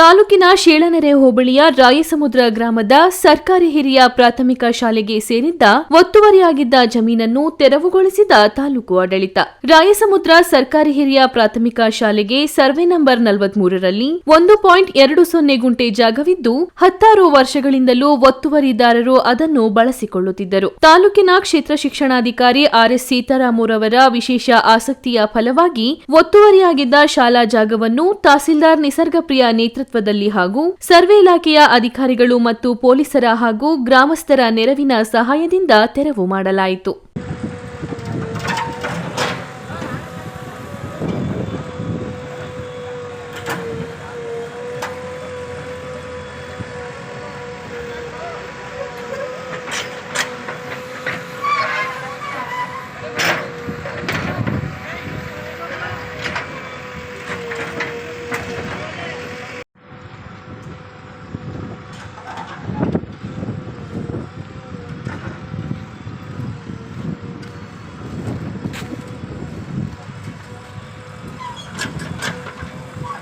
ತಾಲೂಕಿನ ಶೇಳನೆರೆ ಹೋಬಳಿಯ ರಾಯಸಮುದ್ರ ಗ್ರಾಮದ ಸರ್ಕಾರಿ ಹಿರಿಯ ಪ್ರಾಥಮಿಕ ಶಾಲೆಗೆ ಸೇರಿದ್ದ ಒತ್ತುವರಿಯಾಗಿದ್ದ ಜಮೀನನ್ನು ತೆರವುಗೊಳಿಸಿದ ತಾಲೂಕು ಆಡಳಿತ. ರಾಯಸಮುದ್ರ ಸರ್ಕಾರಿ ಹಿರಿಯ ಪ್ರಾಥಮಿಕ ಶಾಲೆಗೆ ಸರ್ವೆ ನಂಬರ್ ನಲವತ್ಮೂರರಲ್ಲಿ ಒಂದು ಪಾಯಿಂಟ್ ಎರಡು ಸೊನ್ನೆ ಗುಂಟೆ ಜಾಗವಿದ್ದು, ಹತ್ತಾರು ವರ್ಷಗಳಿಂದಲೂ ಒತ್ತುವರಿದಾರರು ಅದನ್ನು ಬಳಸಿಕೊಳ್ಳುತ್ತಿದ್ದರು. ತಾಲೂಕಿನ ಕ್ಷೇತ್ರ ಶಿಕ್ಷಣಾಧಿಕಾರಿ ಆರ್ಎಸ್ ಸೀತಾರಾಮೂರವರ ವಿಶೇಷ ಆಸಕ್ತಿಯ ಫಲವಾಗಿ ಒತ್ತುವರಿಯಾಗಿದ್ದ ಶಾಲಾ ಜಾಗವನ್ನು ತಹಸೀಲ್ದಾರ್ ನಿಸರ್ಗಪ್ರಿಯ ನೇತೃತ್ವದಲ್ಲಿ ಹಾಗೂ ಸರ್ವೆ ಇಲಾಖೆಯ ಅಧಿಕಾರಿಗಳು ಮತ್ತು ಪೊಲೀಸರ ಹಾಗೂ ಗ್ರಾಮಸ್ಥರ ನೆರವಿನ ಸಹಾಯದಿಂದ ತೆರವು ಮಾಡಲಾಯಿತು.